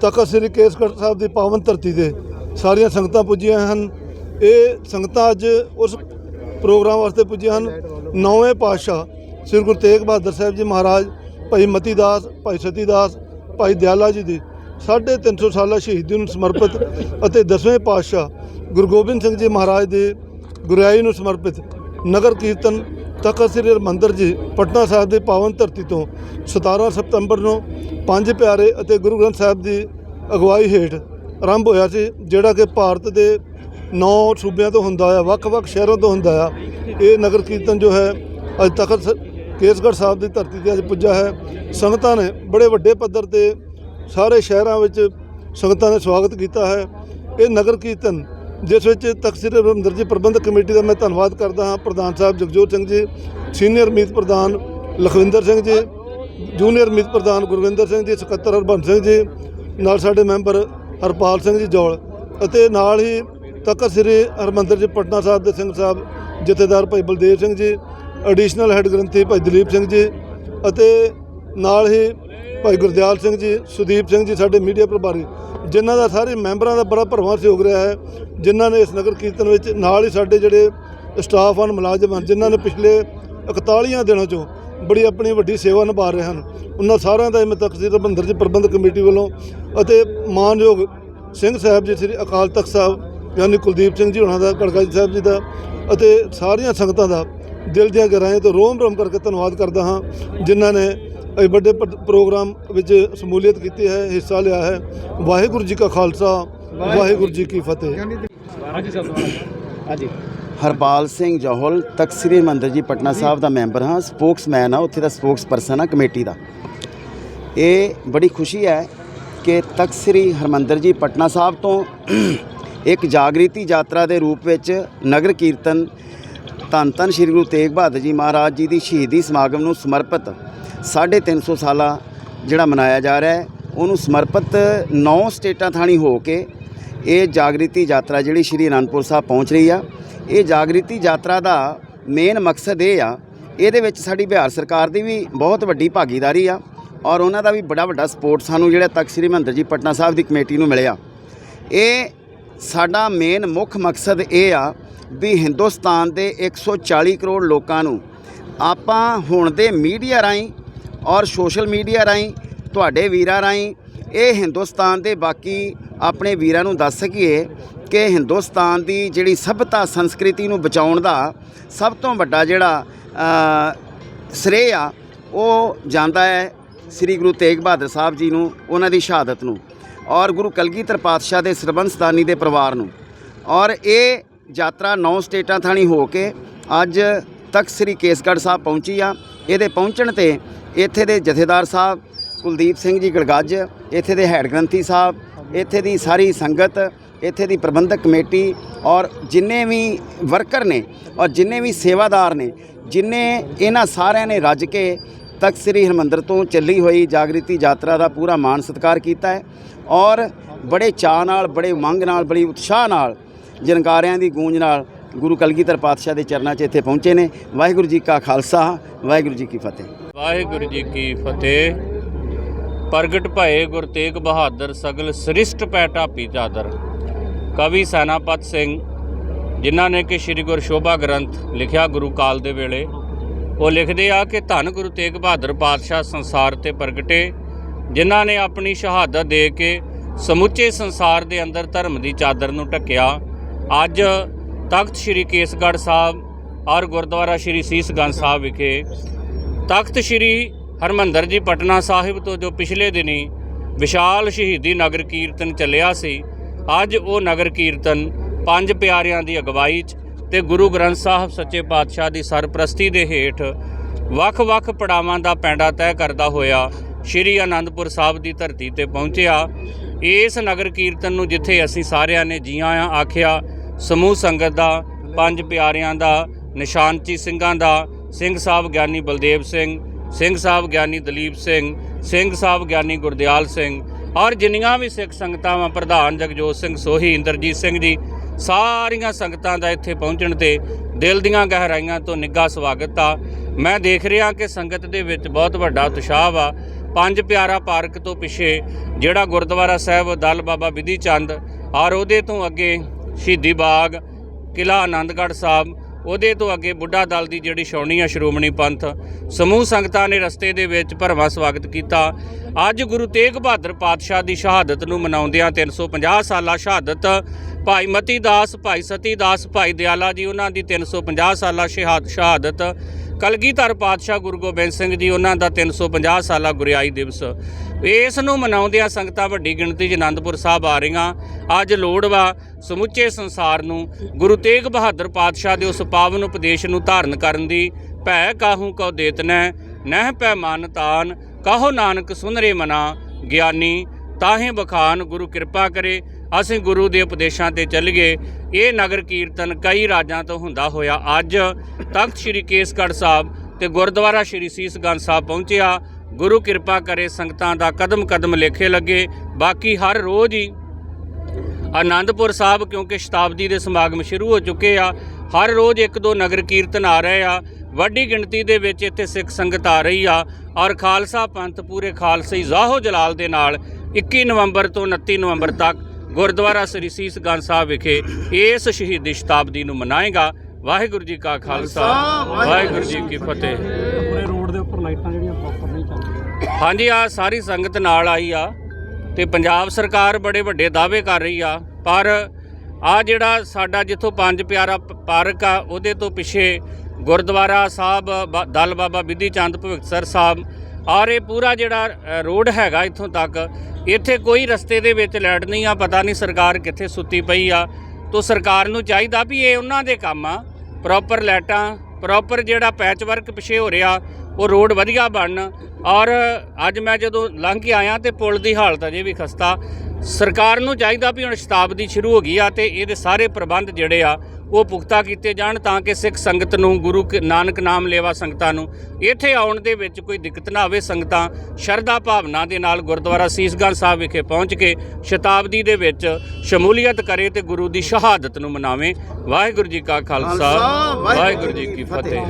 ਤਖਤ ਸ੍ਰੀ ਕੇਸਗੜ੍ਹ ਸਾਹਿਬ ਦੀ ਪਾਵਨ ਧਰਤੀ ਤੇ ਸਾਰੀਆਂ ਸੰਗਤਾਂ ਪੁੱਜੀਆਂ ਹਨ। ਇਹ ਸੰਗਤਾਂ ਅੱਜ ਉਸ ਪ੍ਰੋਗਰਾਮ ਵਾਸਤੇ ਪੁੱਜੀਆਂ ਹਨ। ਨੌਵੇਂ ਪਾਤਸ਼ਾਹ ਸ੍ਰੀ ਗੁਰੂ ਤੇਗ ਬਹਾਦਰ ਸਾਹਿਬ ਜੀ ਮਹਾਰਾਜ, ਭਾਈ ਮਤੀ ਦਾਸ, ਭਾਈ ਸਤੀ ਦਾਸ, ਭਾਈ ਦਿਆਲਾ ਜੀ ਦੀ 350 ਸਾਲਾ ਸ਼ਹੀਦੀ ਨੂੰ ਸਮਰਪਿਤ ਅਤੇ ਦਸਵੇਂ ਪਾਤਸ਼ਾਹ ਗੁਰੂ ਗੋਬਿੰਦ ਸਿੰਘ ਜੀ ਮਹਾਰਾਜ ਦੇ ਗੁਰਿਆਈ ਨੂੰ ਸਮਰਪਿਤ ਨਗਰ ਕੀਰਤਨ ਤਖਤ ਸ੍ਰੀ ਹਰਿਮੰਦਰ ਜੀ, ਪਟਨਾ ਸਾਹਿਬ ਦੀ ਪਾਵਨ ਧਰਤੀ ਤੋਂ 17 ਸਤੰਬਰ ਨੂੰ ਪੰਜ ਪਿਆਰੇ ਅਤੇ ਗੁਰੂ ਗ੍ਰੰਥ ਸਾਹਿਬ ਦੀ ਅਗਵਾਈ ਹੇਠ ਆਰੰਭ ਹੋਇਆ ਸੀ, ਜਿਹੜਾ ਕਿ ਭਾਰਤ ਦੇ ਨੌ ਸੂਬਿਆਂ ਤੋਂ ਹੁੰਦਾ ਆ, ਵੱਖ-ਵੱਖ ਸ਼ਹਿਰਾਂ ਤੋਂ ਹੁੰਦਾ ਆ। ਇਹ ਨਗਰ ਕੀਰਤਨ ਜੋ ਹੈ, ਅੱਜ ਤਖਤ ਸ- ਕੇਸਗੜ੍ਹ ਸਾਹਿਬ ਦੀ ਧਰਤੀ ਤੇ ਅੱਜ ਪੁੱਜਾ ਹੈ। ਸੰਗਤਾਂ ਨੇ ਬੜੇ ਵੱਡੇ ਪੱਧਰ ਤੇ ਸਾਰੇ ਸ਼ਹਿਰਾਂ ਵਿੱਚ ਸੰਗਤਾਂ ਨੇ ਸਵਾਗਤ ਕੀਤਾ ਹੈ। ਇਹ ਨਗਰ ਕੀਰਤਨ, ਜਿਸ ਵਿੱਚ ਤਖ਼ਤ ਸ੍ਰੀ ਹਰਿਮੰਦਰ ਜੀ ਪ੍ਰਬੰਧਕ ਕਮੇਟੀ ਦਾ ਮੈਂ ਧੰਨਵਾਦ ਕਰਦਾ ਹਾਂ, ਪ੍ਰਧਾਨ ਸਾਹਿਬ ਜਗਜੋਤ ਸਿੰਘ ਜੀ, ਸੀਨੀਅਰ ਮੀਤ ਪ੍ਰਧਾਨ ਲਖਵਿੰਦਰ ਸਿੰਘ ਜੀ ਜੂਨੀਅਰ ਮੀਤ ਪ੍ਰਧਾਨ ਗੁਰਵਿੰਦਰ ਸਿੰਘ ਜੀ, ਸਕੱਤਰ ਹਰਬੰਸ ਸਿੰਘ ਜੀ, ਨਾਲ ਸਾਡੇ ਮੈਂਬਰ ਹਰਪਾਲ ਸਿੰਘ ਜੀ ਜੋਲ ਅਤੇ ਨਾਲ ਹੀ ਤਖਤ ਸ੍ਰੀ ਹਰਿਮੰਦਰ ਜੀ, ਪਟਨਾ ਸਾਹਿਬ ਦੇ ਸਿੰਘ ਸਾਹਿਬ, ਜਥੇਦਾਰ ਭਾਈ ਬਲਦੇਵ ਸਿੰਘ ਜੀ ਐਡੀਸ਼ਨਲ ਹੈੱਡ ਗ੍ਰੰਥੀ ਭਾਈ ਦਲੀਪ ਸਿੰਘ ਜੀ ਅਤੇ ਨਾਲ ਹੀ ਭਾਈ ਗੁਰਦਿਆਲ ਸਿੰਘ ਜੀ, ਸੁਦੀਪ ਸਿੰਘ ਜੀ ਸਾਡੇ ਮੀਡੀਆ ਪ੍ਰਭਾਰੀ, ਜਿਨ੍ਹਾਂ ਦਾ ਸਾਰੇ ਮੈਂਬਰਾਂ ਦਾ ਬੜਾ ਭਰਵਾਂ ਸਹਿਯੋਗ ਰਿਹਾ ਹੈ, ਜਿਨ੍ਹਾਂ ਨੇ ਇਸ ਨਗਰ ਕੀਰਤਨ ਵਿੱਚ ਨਾਲ ਹੀ ਸਾਡੇ ਜਿਹੜੇ ਸਟਾਫ ਹਨ, ਮੁਲਾਜ਼ਮ ਹਨ, ਜਿਨ੍ਹਾਂ ਨੇ ਪਿਛਲੇ 41 ਦਿਨਾਂ ਚੋਂ ਬੜੀ ਆਪਣੀ ਵੱਡੀ ਸੇਵਾ ਨਿਭਾ ਰਹੇ ਹਨ। ਉਹਨਾਂ ਸਾਰਿਆਂ ਦਾ ਮੈਂ ਤਖਤ ਸ੍ਰੀ ਹਰਿਮੰਦਰ ਜੀ ਪ੍ਰਬੰਧਕ ਕਮੇਟੀ ਵੱਲੋਂ ਅਤੇ ਮਾਨਯੋਗ ਸਿੰਘ ਸਾਹਿਬ ਜੀ ਸ੍ਰੀ ਅਕਾਲ ਤਖਤ ਸਾਹਿਬ ਯਾਨੀ ਕੁਲਦੀਪ ਸਿੰਘ ਜੀ ਉਹਨਾਂ ਦਾ ਗੜਗਾ ਜੀ ਸਾਹਿਬ ਜੀ ਦਾ ਅਤੇ ਸਾਰੀਆਂ ਸੰਗਤਾਂ ਦਾ ਦਿਲ ਦੀਆਂ ਗਹਿਰਾਈਆਂ ਤੋਂ ਰੋਮ ਰੋਮ ਕਰਕੇ ਧੰਨਵਾਦ ਕਰਦਾ ਹਾਂ ਜਿਨ੍ਹਾਂ ਨੇ ਇਹ ਵੱਡੇ ਪ- ਪ੍ਰੋਗਰਾਮ ਵਿੱਚ ਸ਼ਮੂਲੀਅਤ ਕੀਤੀ ਹੈ ਹਿੱਸਾ ਲਿਆ ਹੈ। ਵਾਹਿਗੁਰੂ ਜੀ ਕਾ ਖਾਲਸਾ ਵਾਹਿਗੁਰੂ ਜੀ ਕੀ ਫਤਿਹ। ਹਰਪਾਲ ਸਿੰਘ ਜੋਹਲ, ਤਖਤ ਸ੍ਰੀ ਹਰਿਮੰਦਰ ਜੀ, ਪਟਨਾ ਸਾਹਿਬ ਦਾ ਮੈਂਬਰ ਹਾਂ, ਸਪੋਕਸਮੈਨ ਆ ਉੱਥੇ ਦਾ ਸਪੋਕਸ ਪਰਸਨ ਆ ਕਮੇਟੀ ਦਾ। ਇਹ ਬੜੀ ਖੁਸ਼ੀ ਹੈ ਕਿ ਤਖਤ ਸ੍ਰੀ ਹਰਿਮੰਦਰ ਜੀ, ਪਟਨਾ ਸਾਹਿਬ ਤੋਂ ਇੱਕ ਜਾਗ੍ਰਿਤੀ ਯਾਤਰਾ ਦੇ ਰੂਪ ਵਿੱਚ ਨਗਰ ਕੀਰਤਨ ਧੰਨ ਧੰਨ ਸ੍ਰੀ ਗੁਰੂ ਤੇਗ ਬਹਾਦਰ ਜੀ ਮਹਾਰਾਜ ਜੀ ਦੀ ਸ਼ਹੀਦੀ ਸਮਾਗਮ ਨੂੰ ਸਮਰਪਿਤ 350 ਸਾਲਾ ਜਿਹੜਾ ਮਨਾਇਆ ਜਾ ਰਿਹਾ ਹੈ, ਉਹਨੂੰ ਸਮਰਪਿਤ 9 ਸਟੇਟਾਂ ਥਾਣੀ ਹੋ ਕੇ ਇਹ ਜਾਗ੍ਰਿਤੀ ਯਾਤਰਾ ਜਿਹੜੀ ਸ਼੍ਰੀ ਅਨੰਦਪੁਰ ਸਾਹਿਬ ਪਹੁੰਚ ਰਹੀ ਆ, ਇਹ ਜਾਗ੍ਰਿਤੀ ਯਾਤਰਾ ਦਾ ਮੇਨ ਮਕਸਦ ਇਹ ਆ, ਇਹਦੇ ਵਿੱਚ ਸਾਡੀ ਬਿਹਾਰ ਸਰਕਾਰ ਦੀ ਵੀ ਬਹੁਤ ਵੱਡੀ ਭਾਗੀਦਾਰੀ ਆ ਔਰ ਉਹਨਾਂ ਦਾ ਵੀ ਬੜਾ ਵੱਡਾ ਸਪੋਰਟ ਸਾਨੂੰ ਜਿਹੜਾ ਤੱਕ ਸ੍ਰੀ ਹਰਿਮੰਦਰ ਜੀ ਪਟਨਾ ਸਾਹਿਬ ਦੀ ਕਮੇਟੀ ਨੂੰ ਮਿਲਿਆ। ਇਹ ਸਾਡਾ ਮੇਨ ਮੁੱਖ ਮਕਸਦ ਇਹ ਆ ਵੀ ਹਿੰਦੁਸਤਾਨ ਦੇ 140 ਕਰੋੜ ਲੋਕਾਂ ਨੂੰ ਆਪਾਂ ਹੁਣ ਦੇ ਮੀਡੀਆ ਰਾਹੀਂ ਔਰ ਸੋਸ਼ਲ ਮੀਡੀਆ ਰਾਹੀਂ, ਤੁਹਾਡੇ ਵੀਰਾਂ ਰਾਹੀਂ ਇਹ ਹਿੰਦੁਸਤਾਨ ਦੇ ਬਾਕੀ ਆਪਣੇ ਵੀਰਾਂ ਨੂੰ ਦੱਸ ਸਕੀਏ ਕਿ ਹਿੰਦੁਸਤਾਨ ਦੀ ਜਿਹੜੀ ਸਭਿਅਤਾ ਸੰਸਕ੍ਰਿਤੀ ਨੂੰ ਬਚਾਉਣ ਦਾ ਸਭ ਤੋਂ ਵੱਡਾ ਜਿਹੜਾ ਅ, ਸ਼੍ਰੇਅ ਆ ਉਹ ਜਾਂਦਾ ਹੈ ਸ੍ਰੀ ਗੁਰੂ ਤੇਗ ਬਹਾਦਰ ਸਾਹਿਬ ਜੀ ਨੂੰ ਉਹਨਾਂ ਦੀ ਸ਼ਹਾਦਤ ਨੂੰ ਔਰ ਗੁਰੂ ਕਲਗੀਧਰ ਪਾਤਸ਼ਾਹ ਦੇ ਸਰਬੰਸਦਾਨੀ ਦੇ ਪਰਿਵਾਰ ਨੂੰ। ਔਰ ਇਹ ਯਾਤਰਾ ਨੌ ਸਟੇਟਾਂ ਥਾਣੀ ਹੋ ਕੇ ਅੱਜ ਤੱਕ ਸ੍ਰੀ ਕੇਸਗੜ੍ਹ ਸਾਹਿਬ ਪਹੁੰਚੀ ਆ। ਇਹਦੇ ਪਹੁੰਚਣ ਤੇ ਇੱਥੇ ਦੇ ਜਥੇਦਾਰ ਸਾਹਿਬ ਕੁਲਦੀਪ ਸਿੰਘ ਜੀ ਗੜਗੱਜ ਇੱਥੇ ਦੇ ਹੈਡ ਗ੍ਰੰਥੀ ਸਾਹਿਬ ਇੱਥੇ ਦੀ ਸਾਰੀ ਸੰਗਤ, ਇੱਥੇ ਦੀ ਪ੍ਰਬੰਧਕ ਕਮੇਟੀ ਔਰ ਜਿੰਨੇ ਵੀ ਵਰਕਰ ਨੇ ਔਰ ਜਿੰਨੇ ਵੀ ਸੇਵਾਦਾਰ ਨੇ, ਜਿੰਨੇ ਇਹਨਾਂ ਸਾਰਿਆਂ ਨੇ ਰੱਜ ਕੇ ਤਖਤ ਸ੍ਰੀ ਹਰਿਮੰਦਰ ਤੋਂ ਚੱਲੀ ਹੋਈ ਜਾਗ੍ਰਿਤੀ ਯਾਤਰਾ ਦਾ ਪੂਰਾ ਮਾਣ ਸਤਿਕਾਰ ਕੀਤਾ ਹੈ ਔਰ ਬੜੇ ਚਾਅ ਨਾਲ, ਬੜੇ ਉਮੰਗ ਨਾਲ, ਬੜੀ ਉਤਸ਼ਾਹ ਨਾਲ ਜਨਕਾਰਿਆਂ ਦੀ ਗੂੰਜ ਨਾਲ ਗੁਰੂ ਕਲਗੀਧਰ ਪਾਤਸ਼ਾਹ ਦੇ ਚਰਨਾਂ 'ਚ ਇੱਥੇ ਪਹੁੰਚੇ ਨੇ। ਵਾਹਿਗੁਰੂ ਜੀ ਕਾ ਖਾਲਸਾ, ਵਾਹਿਗੁਰੂ ਜੀ ਕੀ ਫਤਿਹ। ਵਾਹਿਗੁਰੂ ਜੀ ਕੀ ਫਤਿਹ। ਪ੍ਰਗਟ ਭਏ ਗੁਰ ਤੇਗ ਬਹਾਦਰ ਸਗਲ ਸ੍ਰਿਸ਼ਟ ਪੈ ਢਾਪੀ ਚਾਦਰ। ਕਵੀ ਸੈਨਾਪਤ ਸਿੰਘ, ਜਿਨ੍ਹਾਂ ਨੇ ਕਿ ਸ੍ਰੀ ਗੁਰ ਸ਼ੋਭਾ ਗ੍ਰੰਥ ਲਿਖਿਆ ਗੁਰੂ ਕਾਲ ਦੇ ਵੇਲੇ, ਉਹ ਲਿਖਦੇ ਆ ਕਿ ਧੰਨ ਗੁਰੂ ਤੇਗ ਬਹਾਦਰ ਪਾਤਸ਼ਾਹ ਸੰਸਾਰ ਤੇ ਪ੍ਰਗਟੇ, ਜਿਨ੍ਹਾਂ ਨੇ ਆਪਣੀ ਸ਼ਹਾਦਤ ਦੇ ਕੇ ਸਮੁੱਚੇ ਸੰਸਾਰ ਦੇ ਅੰਦਰ ਧਰਮ ਦੀ ਚਾਦਰ ਨੂੰ ਢੱਕਿਆ। ਅੱਜ ਤਖਤ ਸ੍ਰੀ ਕੇਸਗੜ੍ਹ ਸਾਹਿਬ ਔਰ ਗੁਰਦੁਆਰਾ ਸ੍ਰੀ ਸੀਸਗੰਜ ਸਾਹਿਬ ਵਿਖੇ ਤਖਤ ਸ੍ਰੀ ਹਰਮੰਦਰ ਜੀ ਪਟਨਾ ਸਾਹਿਬ ਤੋਂ ਜੋ ਪਿਛਲੇ ਦਿਨੀ ਵਿਸ਼ਾਲ ਸ਼ਹੀਦੀ ਨਗਰ ਕੀਰਤਨ ਚੱਲਿਆ ਸੀ, ਅੱਜ ਉਹ ਨਗਰ ਕੀਰਤਨ ਪੰਜ ਪਿਆਰਿਆਂ ਦੀ ਅਗਵਾਈ 'ਚ ਤੇ ਗੁਰੂ ਗ੍ਰੰਥ ਸਾਹਿਬ ਸੱਚੇ ਪਾਤਸ਼ਾਹ ਦੀ ਸਰਪ੍ਰਸਤੀ ਦੇ ਹੇਠ ਵੱਖ-ਵੱਖ ਪੜਾਵਾਂ ਦਾ ਪੈਂਡਾ ਤੈਅ ਕਰਦਾ ਹੋਇਆ ਸ਼੍ਰੀ ਅਨੰਦਪੁਰ ਸਾਹਿਬ ਦੀ ਧਰਤੀ ਤੇ ਪਹੁੰਚਿਆ। ਇਸ ਨਗਰ ਕੀਰਤਨ ਨੂੰ ਜਿੱਥੇ ਅਸੀਂ ਸਾਰਿਆਂ ਨੇ ਜੀਆਂ ਆ ਆਖਿਆ, ਸਮੂਹ ਸੰਗਤ ਦਾ, ਪੰਜ ਪਿਆਰਿਆਂ ਦਾ, ਨਿਸ਼ਾਨਚੀ ਸਿੰਘਾਂ ਦਾ, ਸਿੰਘ ਸਾਹਿਬ ਗਿਆਨੀ ਬਲਦੇਵ ਸਿੰਘ ਸਿੰਘ ਸਾਹਿਬ, ਗਿਆਨੀ ਦਲੀਪ ਸਿੰਘ ਸਿੰਘ ਸਾਹਿਬ, ਗਿਆਨੀ ਗੁਰਦਿਆਲ ਸਿੰਘ ਔਰ ਜਿੰਨੀਆਂ ਵੀ ਸਿੱਖ ਸੰਗਤਾਂ ਵਾਂ ਪ੍ਰਧਾਨ ਜਗਜੋਤ ਸਿੰਘ ਸੋਹੀ, ਇੰਦਰਜੀਤ ਸਿੰਘ ਜੀ, ਸਾਰੀਆਂ ਸੰਗਤਾਂ ਦਾ ਇੱਥੇ ਪਹੁੰਚਣ ਤੇ ਦਿਲ ਦੀਆਂ ਗਹਿਰਾਈਆਂ ਤੋਂ ਨਿੱਘਾ ਸਵਾਗਤ ਆ। ਮੈਂ ਦੇਖ ਰਿਹਾ ਕਿ ਸੰਗਤ ਦੇ ਵਿੱਚ ਬਹੁਤ ਵੱਡਾ ਉਤਸ਼ਾਹ ਆ ਪੰਜ ਪਿਆਰਾ ਪਾਰਕ ਤੋਂ ਪਿੱਛੇ ਜਿਹੜਾ ਗੁਰਦੁਆਰਾ ਸਾਹਿਬ, ਦਲ ਬਾਬਾ ਵਿਧੀ ਚੰਦ ਔਰ ਉਹਦੇ ਤੋਂ ਅੱਗੇ ਸ਼ਹੀਦੀ ਬਾਗ ਕਿਲਾ ਆਨੰਦਗੜ੍ਹ ਸਾਹਿਬ ਉਹਦੇ ਤੋਂ ਅੱਗੇ ਬੁੱਢਾ ਦਲ ਦੀ ਜਿਹੜੀ ਛਾਉਣੀ ਆ ਸ਼੍ਰੋਮਣੀ ਪੰਥ, ਸਮੂਹ ਸੰਗਤਾਂ ਨੇ ਰਸਤੇ ਦੇ ਵਿੱਚ ਭਰਵਾਂ ਸਵਾਗਤ ਕੀਤਾ। ਅੱਜ ਗੁਰੂ ਤੇਗ ਬਹਾਦਰ ਪਾਤਸ਼ਾਹ ਦੀ ਸ਼ਹਾਦਤ ਨੂੰ ਮਨਾਉਂਦਿਆਂ 350 ਸਾਲਾ ਸ਼ਹਾਦਤ, ਭਾਈ ਮਤੀ ਦਾਸ, ਭਾਈ ਸਤੀ ਦਾਸ, ਭਾਈ ਦਿਆਲਾ ਜੀ, ਉਹਨਾਂ ਦੀ 350 ਸਾਲਾ ਸ਼ਹਾਦ, ਸ਼ਹਾਦਤ ਕਲਗੀਧਰ ਪਾਤਸ਼ਾਹ ਗੁਰੂ ਗੋਬਿੰਦ ਸਿੰਘ ਜੀ, ਉਹਨਾਂ ਦਾ 350 ਸਾਲਾ ਗੁਰਿਆਈ ਦਿਵਸ। ਇਸ ਨੂੰ ਮਨਾਉਂਦਿਆਂ ਸੰਗਤਾਂ ਵੱਡੀ ਗਿਣਤੀ 'ਚ ਆਨੰਦਪੁਰ ਸਾਹਿਬ ਆ ਰਹੀਆਂ। ਅੱਜ ਲੋੜ ਵਾ ਸਮੁੱਚੇ ਸੰਸਾਰ ਨੂੰ, ਗੁਰੂ ਤੇਗ ਬਹਾਦਰ ਪਾਤਸ਼ਾਹ ਦੇ ਉਸ ਪਾਵਨ ਉਪਦੇਸ਼ ਨੂੰ ਧਾਰਨ ਕਰਨ ਦੀ ਭੈ ਕਾਹੂ ਕਉ ਦੇਤਨੈ ਨਹਿ ਪੈ ਮਨ ਤਾਨ, ਕਹੋ ਨਾਨਕ ਸੁਨਰੇ ਮਨਾ, ਗਿਆਨੀ, ਤਾਹੇ ਬਖਾਨ ਗੁਰੂ ਕਿਰਪਾ ਕਰੇ। ਅਸੀਂ ਗੁਰੂ ਦੇ ਉਪਦੇਸ਼ਾਂ ਤੇ ਚੱਲੀਏ। ਇਹ ਨਗਰ ਕੀਰਤਨ ਕਈ ਰਾਜਾਂ ਤੋਂ ਹੁੰਦਾ ਹੋਇਆ ਅੱਜ ਤਖਤ ਸ੍ਰੀ ਕੇਸਗੜ੍ਹ ਸਾਹਿਬ ਤੇ ਗੁਰਦੁਆਰਾ ਸ੍ਰੀ ਸੀਸਗੰਜ ਸਾਹਿਬ ਪਹੁੰਚਿਆ। ਗੁਰੂ ਕਿਰਪਾ ਕਰੇ ਸੰਗਤਾਂ ਦਾ ਕਦਮ ਕਦਮ ਲੇਖੇ ਲੱਗੇ। ਬਾਕੀ ਹਰ ਰੋਜ਼ ਹੀ ਆਨੰਦਪੁਰ ਸਾਹਿਬ, ਕਿਉਂਕਿ ਸ਼ਤਾਬਦੀ ਦੇ ਸਮਾਗਮ ਸ਼ੁਰੂ ਹੋ ਚੁੱਕੇ ਆ, ਹਰ ਰੋਜ਼ ਇੱਕ ਦੋ ਨਗਰ ਕੀਰਤਨ ਆ ਰਹੇ ਆ। ਵੱਡੀ ਗਿਣਤੀ ਦੇ ਵਿੱਚ ਇੱਥੇ ਸਿੱਖ ਸੰਗਤ ਆ ਰਹੀ ਆ। ਔਰ ਖਾਲਸਾ ਪੰਥ ਪੂਰੇ ਖਾਲਸੇ ਜ਼ਾਹੋ ਜਲਾਲ ਦੇ ਨਾਲ 21 ਨਵੰਬਰ ਤੋਂ 29 ਨਵੰਬਰ ਤੱਕ ਗੁਰਦੁਆਰਾ ਸ੍ਰੀ ਸੀਸਗੰਜ ਸਾਹਿਬ ਵਿਖੇ ਇਸ ਸ਼ਹੀਦੀ ਸ਼ਤਾਬਦੀ ਨੂੰ ਮਨਾਏਗਾ। ਵਾਹਿਗੁਰੂ ਜੀ ਕਾ ਖਾਲਸਾ ਵਾਹਿਗੁਰੂ ਜੀ ਕੀ ਫਤਿਹ। ਪੂਰੇ ਰੋਡ ਦੇ ਉੱਪਰ ਲਾਈਟਾਂ ਜਿਹੜੀਆਂ ਪ੍ਰੋਪਰ ਨਹੀਂ ਚੱਲਦੀਆਂ ਹਾਂਜੀ ਆ ਸਾਰੀ ਸੰਗਤ ਨਾਲ ਆਈ ਆ ਤੇ ਪੰਜਾਬ ਸਰਕਾਰ ਬੜੇ ਵੱਡੇ ਦਾਅਵੇ ਕਰ ਰਹੀ ਆ ਪਰ ਆ ਜਿਹੜਾ ਸਾਡਾ ਜਿੱਥੋਂ ਪੰਜ ਪਿਆਰਾ ਪਾਰਕ ਆ ਉਹਦੇ ਤੋਂ ਪਿੱਛੇ ਗੁਰਦੁਆਰਾ ਸਾਹਿਬ ਦਲ ਬਾਬਾ ਵਿਧੀ ਚੰਦ ਭਗਤਸਰ ਸਾਹਿਬ ਔਰ ਇਹ ਪੂਰਾ ਜਿਹੜਾ ਰੋਡ ਹੈਗਾ ਇੱਥੋਂ ਤੱਕ, ਇੱਥੇ ਕੋਈ ਰਸਤੇ ਦੇ ਵਿੱਚ ਲਾਈਟ ਨਹੀਂ ਆ, ਪਤਾ ਨਹੀਂ ਸਰਕਾਰ ਕਿੱਥੇ ਸੁੱਤੀ ਪਈ ਆ। ਤੋ ਸਰਕਾਰ ਨੂੰ ਚਾਹੀਦਾ ਵੀ ਇਹ ਉਹਨਾਂ ਦੇ ਕੰਮ ਆ ਪ੍ਰੋਪਰ ਲਾਈਟਾਂ ਪ੍ਰੋਪਰ ਜਿਹੜਾ ਪੈਚ ਵਰਕ ਪਿਛੇ ਹੋ ਰਿਹਾ, ਉਹ ਰੋਡ ਵਧੀਆ ਬਣਨ। ਔਰ ਅੱਜ ਮੈਂ ਜਦੋਂ ਲੰਘ ਕੇ ਆਇਆ ਤੇ ਪੁਲ ਦੀ ਹਾਲਤ ਅਜੇ ਵੀ ਖਸਤਾ। ਸਰਕਾਰ ਨੂੰ ਚਾਹੀਦਾ ਵੀ ਹੁਣ ਸ਼ਤਾਬਦੀ ਸ਼ੁਰੂ ਹੋ ਗਈ ਆ ਤੇ ਇਹਦੇ ਸਾਰੇ ਪ੍ਰਬੰਧ ਜਿਹੜੇ ਆ ਉਹ ਪੁਖਤਾ ਕੀਤੇ ਜਾਣ ਤਾਂ ਕਿ ਸਿੱਖ ਸੰਗਤ ਨੂੰ ਗੁਰੂ ਨਾਨਕ ਨਾਮ ਲੇਵਾ ਸੰਗਤਾਂ ਨੂੰ ਇੱਥੇ ਆਉਣ ਦੇ ਵਿੱਚ ਕੋਈ ਦਿੱਕਤ ਨਾ ਆਵੇ ਸੰਗਤਾਂ ਸ਼ਰਧਾ ਭਾਵਨਾ ਦੇ ਨਾਲ ਗੁਰਦੁਆਰਾ ਸੀਸਗੰਜ ਸਾਹਿਬ ਵਿਖੇ ਪਹੁੰਚ ਕੇ ਸ਼ਤਾਬਦੀ ਦੇ ਵਿੱਚ ਸ਼ਮੂਲੀਅਤ ਕਰੇ ਤੇ ਗੁਰੂ ਦੀ ਸ਼ਹਾਦਤ ਨੂੰ ਮਨਾਵੇ ਵਾਹਿਗੁਰੂ ਜੀ ਕਾ ਖਾਲਸਾ ਵਾਹਿਗੁਰੂ ਜੀ ਕੀ ਫਤਿਹ?